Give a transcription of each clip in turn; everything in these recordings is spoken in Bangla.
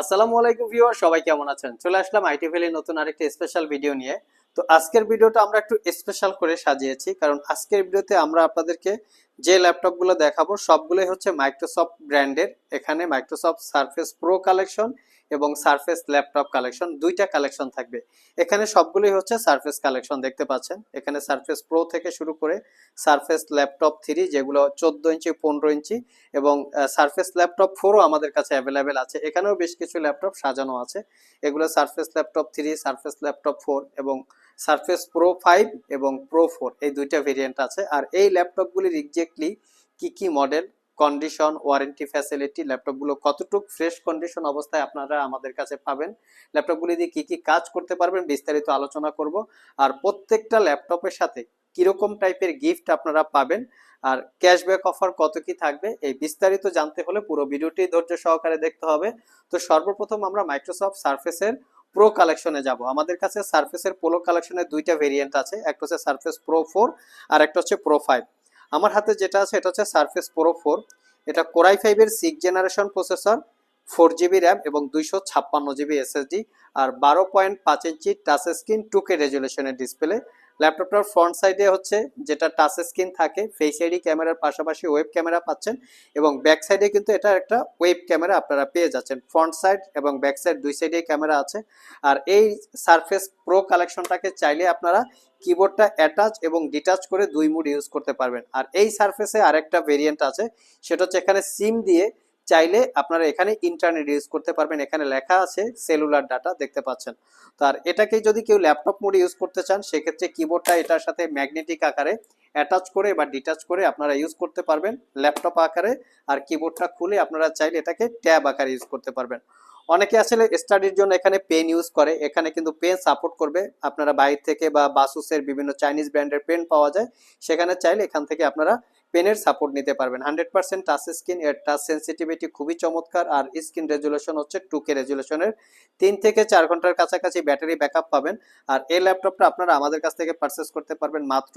আসসালামু আলাইকুম ভিউয়ার, সবাই কেমন আছেন? চলে আসলাম আইটি ভ্যালি নতুন আরেকটা স্পেশাল ভিডিও নিয়ে। তো আজকের ভিডিওটা আমরা একটু স্পেশাল করে সাজিয়েছি, কারণ আজকের ভিডিওতে আমরা আপনাদেরকে যে ল্যাপটপগুলো দেখাবো, সবগুলোই হচ্ছে মাইক্রোসফট ব্র্যান্ডের এখানে মাইক্রোসফট সারফেস প্রো কালেকশন এবং সারফেস ল্যাপটপ কালেকশন দুইটা কালেকশন থাকবে। এখানে সবগুলোই হচ্ছে সারফেস কালেকশন দেখতে পাচ্ছেন। এখানে সারফেস প্রো থেকে শুরু করে সারফেস ল্যাপটপ থ্রি যেগুলো চোদ্দ ইঞ্চি, পনেরো ইঞ্চি এবং সারফেস ল্যাপটপ ফোরও আমাদের কাছে অ্যাভেলেবেল আছে। এখানেও বেশ কিছু ল্যাপটপ সাজানো আছে। এগুলো surface laptop three surface laptop four এবং সারফেস প্রো ফাইভ এবং প্রো ফোর এই দুইটা ভেরিয়েন্ট আছে। আর এই ল্যাপটপগুলির এক্স্যাক্টলি কি কি মডেল কন্ডিশন ওয়ারেন্টি ফ্যাসিলিটি ল্যাপটপগুলো কতটুকু ফ্রেশ কন্ডিশন অবস্থায় আপনারা আমাদের কাছে পাবেন ল্যাপটপগুলি দিয়ে কী কী কাজ করতে পারবেন বিস্তারিত আলোচনা করব। আর প্রত্যেকটা ল্যাপটপের সাথে কীরকম টাইপের গিফট আপনারা পাবেন, আর ক্যাশব্যাক অফার কত কি থাকবে, এই বিস্তারিত জানতে হলে পুরো ভিডিওটি ধৈর্য সহকারে দেখতে হবে। তো সর্বপ্রথম আমরা মাইক্রোসফট সার্ফেসের প্রো কালেকশনে যাব। আমাদের কাছে সার্ফেসের পোলো কালেকশনের দুইটা ভেরিয়েন্ট আছে। একটা হচ্ছে সার্ফেস প্রো ফোর আর একটা হচ্ছে প্রো ফাইভ আমার হাতে যেটা আছে, এটা হচ্ছে সার্ফেস প্রো ফোর এটা কোরাই ফাইভের six generation processor four GB RAM এবং দুইশো ছাপ্পান্ন জিবি এসএসডি আর বারো পয়েন্ট পাঁচ inch touch screen two K রেজুলেশনের display ল্যাপটপটার ফ্রন্ট সাইডে হচ্ছে যেটা টাচ স্ক্রিন থাকে ফেস আইডি ক্যামেরার পাশাপাশি ওয়েব ক্যামেরা পাচ্ছেন এবং ব্যাক সাইডে কিন্তু এটা একটা ওয়েব ক্যামেরা আপনারা পেয়ে যাচ্ছেন। ফ্রন্ট সাইড এবং ব্যাক সাইড দুই সাইডে ক্যামেরা আছে। আর এই সারফেস প্রো কালেকশনটাকে চাইলে আপনারা কিবোর্ডটা অ্যাটাচ এবং ডিটাচ করে দুই মুড ইউজ করতে পারবেন। আর এই সারফেসে আরেকটা ভেরিয়েন্ট আছে, সেটা হচ্ছে এখানে সিম দিয়ে চাইলে আপনারা এখানে ইন্টারনেট ইউজ করতে পারবেন। এখানে লেখা আছে সেলুলার ডাটা দেখতে পাচ্ছেন। তো আর এটাকে যদি কেউ ল্যাপটপ মোডে ইউজ করতে চান, সেক্ষেত্রে কিবোর্ডটা এটার সাথে ম্যাগনেটিক আকারে অ্যাটাচ করে বা ডিটাচ করে আপনারা ইউজ করতে পারবেন ল্যাপটপ আকারে। আর কিবোর্ডটা খুলে আপনারা চাইলে এটাকে ট্যাব আকারে ইউজ করতে পারবেন। অনেকে আসলে স্টাডির জন্য এখানে পেন ইউজ করে। এখানে কিন্তু পেন সাপোর্ট করবে। আপনারা বাইরে থেকে বা বাসুসের বিভিন্ন চাইনিজ ব্র্যান্ডের পেন পাওয়া যায়। সেখানে চাইলে এখান থেকে আপনারা পেনের সাপোর্ট নিতে পারবেন। হান্ড্রেড পার্সেন্ট টাচ স্ক্রিন এর টাচ সেন্সিটিভিটি খুবই চমৎকার, আর স্ক্রিন রেজুলেশন হচ্ছে টু কে রেজুলেশনের তিন থেকে চার ঘণ্টার কাছাকাছি ব্যাটারি ব্যাকআপ পাবেন, আর এই ল্যাপটপটা আপনারা আমাদের কাছ থেকে পারচেস করতে পারবেন মাত্র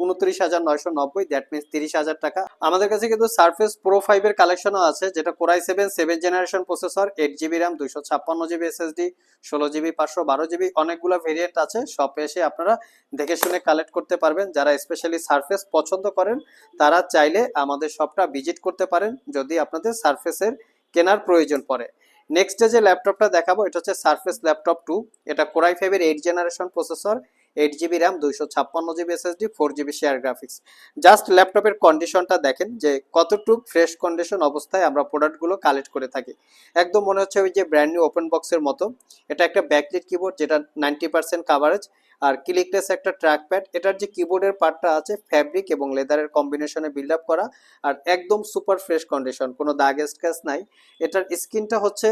উনত্রিশ হাজার নয়শো নব্বই দ্যাট মিনস তিরিশ হাজার টাকা। আমাদের কাছে কিন্তু সার্ফেস প্রো ফাইভের কালেকশনও আছে, যেটা core i seven seven generation processor eight GB RAM দুইশো ছাপ্পান্ন জিবি এসএসডি ষোলো জিবি পাঁচশো বারো জিবি অনেকগুলো ভেরিয়েন্ট আছে। শপে এসে আপনারা দেখে শুনে কালেক্ট করতে পারবেন। যারা স্পেশালি সার্ফেস পছন্দ করেন, তারা চাইলে আমাদের শপটা ভিজিট করতে পারেন, যদি আপনাদের সার্ফেসের কেনার প্রয়োজন পড়ে। নেক্সট যে ল্যাপটপটা দেখাবো, এটা হচ্ছে সার্ফেস ল্যাপটপ টু এটা কোরাই ফাইভের eight generation processor eight GB RAM দুইশো ছাপ্পান্ন GB SSD four GB share graphics just ল্যাপটপের কন্ডিশনটা দেখেন যে কতটুকু ফ্রেশ কন্ডিশন অবস্থায় আমরা প্রোডাক্টগুলো কালেক্ট করে থাকি। একদম মনে হচ্ছে ওই যে ব্র্যান্ড নিউ ওপেন বক্সের মতো। এটা একটা ব্যাকলিট কিবোর্ড যেটা নাইনটি পার্সেন্ট কাভারেজ আর ক্লিকলেস একটা ট্র্যাক প্যাড এটার যে কিবোর্ডের পার্টটা আছে ফ্যাব্রিক এবং লেদারের কম্বিনেশনে বিল্ড আপ করা। আর একদম সুপার ফ্রেশ কন্ডিশন কোনো দাগ স্ক্র্যাচ নাই। এটার স্ক্রিনটা হচ্ছে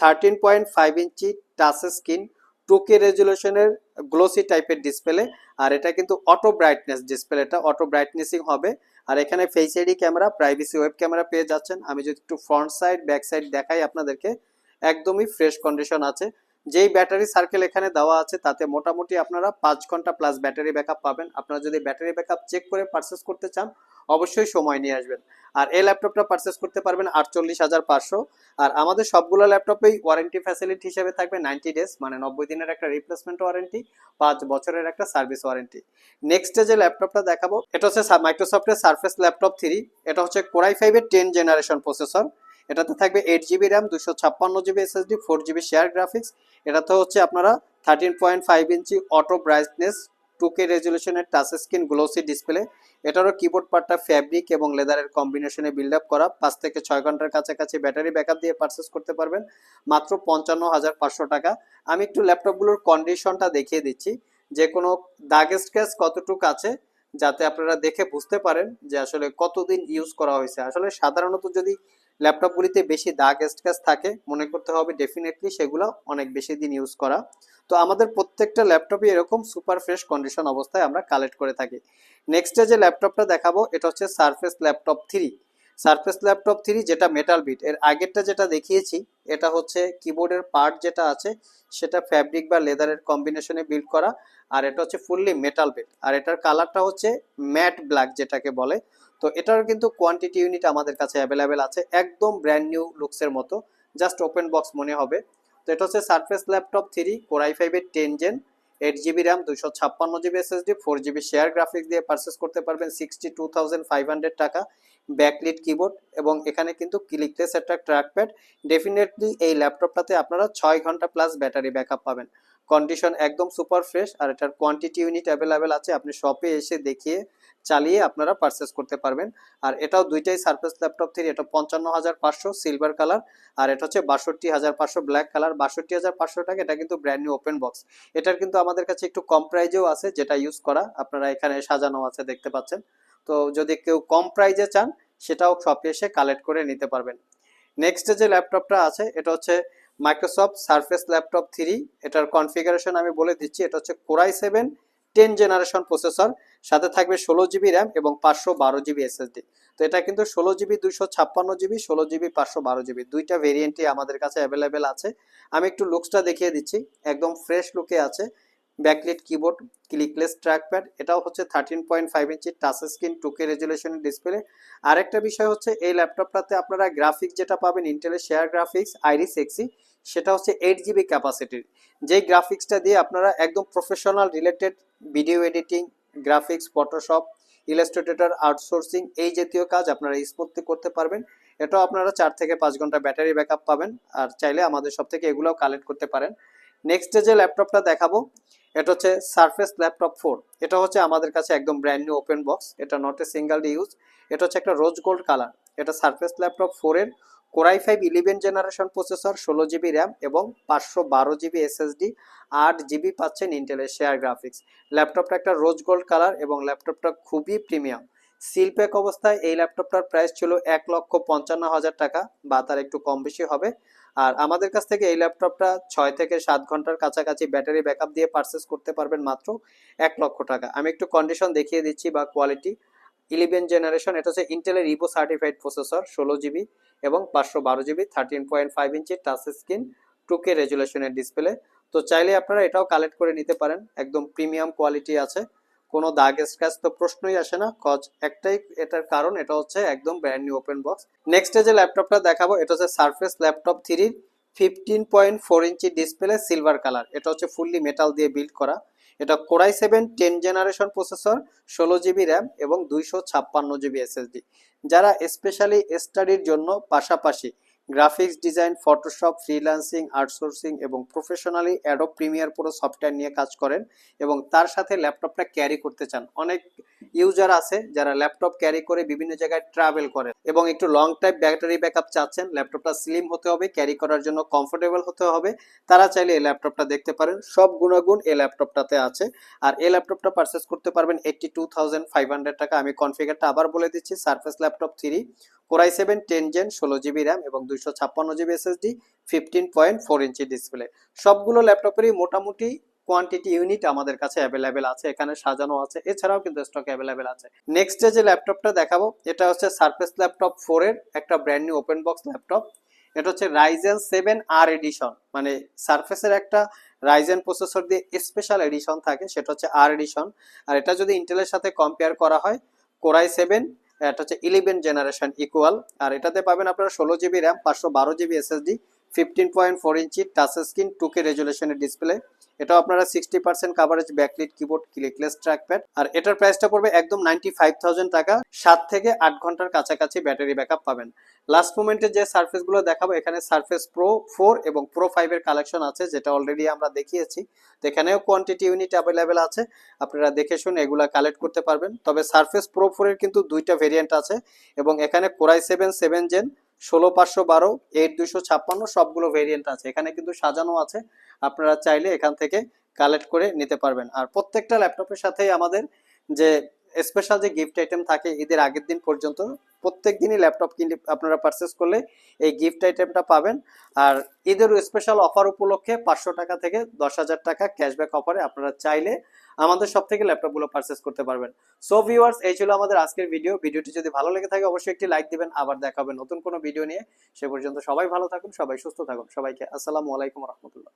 thirteen point five inch touch screen two K রেজুলেশনের glossy টাইপের ডিসপ্লে আর এটা কিন্তু অটো ব্রাইটনেস ডিসপ্লেটা অটো ব্রাইটনেসিং হবে। আর এখানে face ID camera privacy web camera পেয়ে যাচ্ছেন। আমি যদি একটু ফ্রন্ট সাইড ব্যাক সাইড দেখাই আপনাদেরকে, একদমই ফ্রেশ কন্ডিশন আছে। যেই ব্যাটারি সার্কেল এখানে দেওয়া আছে, তাতে মোটামুটি আপনারা পাঁচ ঘণ্টা প্লাস ব্যাটারি ব্যাকআপ পাবেন। আপনারা যদি ব্যাটারি ব্যাকআপ চেক করে পারচেস করতে চান, অবশ্যই সময় নিয়ে আসবেন। আর এই ল্যাপটপটা পারচেস করতে পারবেন আটচল্লিশ হাজার পাঁচশো। আর আমাদের সবগুলো ল্যাপটপেই ওয়ারেন্টি ফ্যাসিলিটি হিসেবে থাকবে নাইনটি ডেজ মানে নব্বই দিনের একটা রিপ্লেসমেন্ট ওয়ারেন্টি পাঁচ বছরের একটা সার্ভিস ওয়ারেন্টি নেক্সট যে ল্যাপটপটা দেখাবো, এটা হচ্ছে মাইক্রোসফটের সার্ফেস ল্যাপটপ থ্রি এটা হচ্ছে কোরাই ফাইভের টেন জেনারেশন প্রসেসর এটাতে থাকবে এইট জিবি র্যাম দুশো ছাপ্পান্ন GB SSD four GB share graphics এটাতে হচ্ছে আপনারা thirteen point five inch auto brightness two K রেজুলেশনের touch screen glossy display এটারও কিবোর্ড পার্টটা ফ্যাব্রিক এবং লেদারের কম্বিনেশনে বিল্ড আপ করা। পাঁচ থেকে ছয় ঘণ্টার কাছাকাছি ব্যাটারি ব্যাকআপ দিয়ে পারচেস করতে পারবেন। মাত্র পঞ্চান্ন হাজার পাঁচশো টাকা। আমি একটু ল্যাপটপগুলোর কন্ডিশনটা দেখিয়ে দিচ্ছি। যে কোনো দাগ স্ক্র্যাচ কতটুক আছে, যাতে আপনারা দেখে বুঝতে পারেন যে আসলে কতদিন ইউজ করা হয়েছে। আসলে সাধারণত যদি ল্যাপটপগুলিতে বেশি দাগ স্ক্র্যাচ থাকে, মনে করতে হবে ডেফিনেটলি সেগুলো অনেক বেশি দিন ইউজ করা। তো আমাদের প্রত্যেকটা ল্যাপটপই এরকম সুপার ফ্রেশ কন্ডিশন অবস্থায় আমরা কালেক্ট করে থাকি। নেক্সটে যে ল্যাপটপটা দেখাবো, এটা হচ্ছে surface laptop three surface laptop three যেটা মেটাল বিট এর আগেরটা যেটা দেখিয়েছি, এটা হচ্ছে কিবোর্ডের পার্ট যেটা আছে, সেটা ফ্যাব্রিক বা লেদারের কম্বিনেশনে বিল্ড করা, আর এটা হচ্ছে ফুললি মেটাল বিট আর এটার কালারটা হচ্ছে ম্যাট ব্ল্যাক যেটাকে বলে। তো এটার কিন্তু কোয়ান্টিটি ইউনিট আমাদের কাছে অ্যাভেলেবেল আছে, একদম ব্র্যান্ড নিউ লুকসের মতো জাস্ট ওপেন বক্স মনে হবে। তো এটা হচ্ছে Surface Laptop three core i ফাইভের ten gen eight GB RAM দুশো ছাপ্পান্ন GB SSD four GB share graphics দিয়ে পারচেস করতে পারবেন sixty two thousand five hundred টাকা। ব্যাকলিট কিবোর্ড এবং এখানে কিন্তু ক্লিকলেস একটা ট্র্যাকপ্যাড ডেফিনেটলি এই ল্যাপটপটাতে আপনারা ছয় ঘণ্টা প্লাস ব্যাটারি ব্যাকআপ পাবেন। কন্ডিশন একদম সুপার ফ্রেশ আর এটার কোয়ান্টিটি ইউনিট অ্যাভেলেবেল আছে, আপনি শপে এসে দেখিয়ে চালিয়ে আপনারা পারচেস করতে পারবেন। আর এটাও দুইটাই সারফেস ল্যাপটপ থেকে এটা পঞ্চান্ন হাজার পাঁচশো সিলভার কালার আর এটা হচ্ছে বাষট্টি হাজার পাঁচশো ব্ল্যাক কালার বাষট্টি হাজার পাঁচশো টাকা এটা কিন্তু ব্র্যান্ড নিউ ওপেন বক্স এটার কিন্তু আমাদের কাছে একটু কম প্রাইজেও আছে, যেটা ইউজ করা। আপনারা এখানে সাজানো আছে, দেখতে পাচ্ছেন। তো যদি কেউ কম প্রাইজে চান, সেটাও শপে এসে কালেক্ট করে নিতে পারবেন। নেক্সট যে ল্যাপটপটা আছে, এটা হচ্ছে মাইক্রোসফট সারফেস ল্যাপটপ থ্রি এটার কনফিগারেশন আমি বলে দিচ্ছি, এটা হচ্ছে core i seven ten generation processor সাথে থাকবে ষোলো জিবি র্যাম এবং পাঁচশো বারো জিবি এসএসডি। তো এটা কিন্তু ষোলো জিবি দুইশো ছাপ্পান্ন জিবি, ষোলো জিবি পাঁচশো বারো জিবি। দুইটা ভেরিয়েন্টই আমাদের কাছে অ্যাভেলেবেল আছে। আমি একটু লুকসটা দেখিয়ে দিচ্ছি। একদম ফ্রেশ লুকে আছে। ব্যাকলিট কিবোর্ড ক্লিকলেস ট্র্যাকপ্যাড এটাও হচ্ছে thirteen point five inch touch screen two K রেজুলেশনের display আরেকটা বিষয় হচ্ছে, এই ল্যাপটপটাতে আপনারা গ্রাফিক্স যেটা পাবেন ইন্টেলের শেয়ার গ্রাফিক্স আইরিস এক্সি সেটা হচ্ছে এইট জিবি ক্যাপাসিটির যেই গ্রাফিক্সটা দিয়ে আপনারা একদম professional related video editing graphics Photoshop illustrator outsourcing এই জাতীয় কাজ আপনারা স্মুথলি করতে পারবেন। এটাও আপনারা চার থেকে পাঁচ ঘণ্টা ব্যাটারি ব্যাকআপ পাবেন আর চাইলে আমাদের সব থেকে এগুলোও কালেক্ট করতে পারেন। নেক্সট যে ল্যাপটপটা দেখাবো, এটা হচ্ছে সারফেস ল্যাপটপ ফোর এটা হচ্ছে আমাদের কাছে একদম ব্র্যান্ড নিউ ওপেন বক্স এটা নট এ সিঙ্গেল ইউজ এটা হচ্ছে একটা রোজ গোল্ড কালার এটা সারফেস ল্যাপটপ ফোরের core i five eleven generation processor, ষোলো জিবি র্যাম এবং পাঁচশো বারো জিবি এসএসডি, আট জিবি পাচ্ছেন ইন্টেলের শেয়ার গ্রাফিক্স ল্যাপটপটা একটা রোজ গোল্ড কালার এবং ল্যাপটপটা খুবই প্রিমিয়াম সিল প্যাক অবস্থায় এই ল্যাপটপটার প্রাইস ছিল এক লক্ষ পঞ্চান্ন হাজার টাকা, বা তার একটু কম বেশি হবে। আর আমাদের কাছ থেকে এই ল্যাপটপটা ছয় থেকে সাত ঘণ্টার কাছাকাছি ব্যাটারি ব্যাকআপ দিয়ে পারচেস করতে পারবেন মাত্র এক লক্ষ টাকা। আমি একটু কন্ডিশন দেখিয়ে দিচ্ছি বা কোয়ালিটি ইলেভেন জেনারেশন, এটা হচ্ছে ইন্টেলের ইভো সার্টিফাইড প্রসেসর ষোলো জিবি এবং পাঁচশো বারো GB thirteen point five inch touch screen two K রেজুলেশনের display তো চাইলে আপনারা এটাও কালেক্ট করে নিতে পারেন, একদম প্রিমিয়াম কোয়ালিটি আছে। কোনো দাগ স্ক্র্যাচ তো প্রশ্নই আসে না কজ একটাই এটার কারণ, এটা হচ্ছে একদম brand new open box next যে ল্যাপটপটা দেখাবো, এটা হচ্ছে সারফেস ল্যাপটপ থ্রির fifteen point four inch display silver colour এটা হচ্ছে ফুললি মেটাল দিয়ে বিল্ড করা। এটা core i seven ten generation processor, ষোলো জিবি র্যাম এবং দুইশো ছাপ্পান্ন জিবি এসএসডি। যারা স্পেশালি স্টাডির জন্য পাশাপাশি graphics design, Photoshop, freelancing outsourcing এবং প্রফেশনালি অ্যাডো প্রিমিয়ার পুরো সফটওয়্যার নিয়ে কাজ করেন এবং তার সাথে ল্যাপটপটা ক্যারি করতে চান। অনেক ইউজার আছে যারা ল্যাপটপ ক্যারি করে বিভিন্ন জায়গায় ট্রাভেল করে এবং একটু লং টাইম ব্যাটারি ব্যাকআপ চাচ্ছেন। ল্যাপটপটা স্লিম হতে হবে ক্যারি করার জন্য কমফোর্টেবল হতে হবে। তারা চাইলে এই ল্যাপটপটা দেখতে পারেন। সব গুণাগুণ এই ল্যাপটপটাতে আছে। আর এই ল্যাপটপটা পারচেস করতে পারবেন eighty two thousand five hundred টাকা। আমি কনফিগারটা আবার বলে দিচ্ছি surface laptop three core i seven ten gen ষোলো জিবি র্যাম এবং দুইশো ছাপ্পান্ন GB SSD fifteen point four inch display সবগুলো ল্যাপটপেরই মোটামুটি কোয়ান্টিটি ইউনিট আমাদের কাছে অ্যাভেলেবেল আছে, এখানে সাজানো আছে, এছাড়াও কিন্তু স্টক অ্যাভেলেবেল আছে। নেক্সট যে ল্যাপটপটা দেখাবো, এটা হচ্ছে সারফেস ল্যাপটপ ফোর এর একটা brand new open box laptop এটা হচ্ছে রাইজেন সেভেন আর এডিশন মানে সারফেসের একটা রাইজেন প্রসেসর দিয়ে স্পেশাল এডিশন থাকে, সেটা হচ্ছে আর এডিশন আর এটা যদি ইন্টেলের সাথে কম্পেয়ার করা হয় কোরাই সেভেন এটা হচ্ছে ইলেভেন জেনারেশন ইকুয়াল আর এটাতে পাবেন আপনারা ষোলো জিবি র্যাম পাঁচশো বারো GB SSD fifteen point four inch touch screen two two K রেজুলেশনের display এটাও আপনারা sixty percent coverage backlit keyboard clickless trackpad আর এটার প্রাইসটা পড়বে একদম নাইনটি ফাইভ থাউজেন্ড টাকা। সাত থেকে আট ঘণ্টার কাছাকাছি ব্যাটারি ব্যাকআপ পাবেন। লাস্ট মোমেন্টে যে সার্ফেসগুলো দেখাবো, এখানে সার্ফেস প্রো ফোর এবং প্রো ফাইভের কালেকশন আছে, যেটা অলরেডি আমরা দেখিয়েছি। তো এখানেও কোয়ান্টিটি ইউনিট অ্যাভেলেবেল আছে। আপনারা দেখে শুনে এগুলা কালেক্ট করতে পারবেন। তবে সার্ফেস প্রো ফোরের কিন্তু দুইটা ভেরিয়েন্ট আছে এবং এখানে কোরাই সেভেন সেভেন জেন ষোলো পাঁচশো বারো এইট দুইশো ছাপ্পান্ন, সবগুলো ভেরিয়েন্ট আছে। এখানে কিন্তু সাজানো আছে। আপনারা চাইলে এখান থেকে কালেক্ট করে নিতে পারবেন। আর প্রত্যেকটা ল্যাপটপের সাথেই আমাদের যে স্পেশাল যে গিফট আইটেম থাকে ঈদের আগের দিন পর্যন্ত, প্রত্যেক দিনই ল্যাপটপ কিনে আপনারা পারচেস করলে এই গিফট আইটেমটা পাবেন। আর ঈদের স্পেশাল অফার উপলক্ষে পাঁচশো টাকা থেকে দশ হাজার টাকা ক্যাশব্যাক অফারে আপনারা চাইলে আমাদের সব থেকে ল্যাপটপগুলো পারচেস করতে পারবেন। সো ভিউয়ার্স এই ছিল আমাদের আজকের ভিডিও ভিডিওটি যদি ভালো লেগে থাকে, অবশ্যই একটি লাইক দিবেন। আবার দেখা হবে নতুন কোনো ভিডিও নিয়ে। সে পর্যন্ত সবাই ভালো থাকুন, সবাই সুস্থ থাকুন। সবাইকে আসসালামু আলাইকুম রহমতুল্লাহ।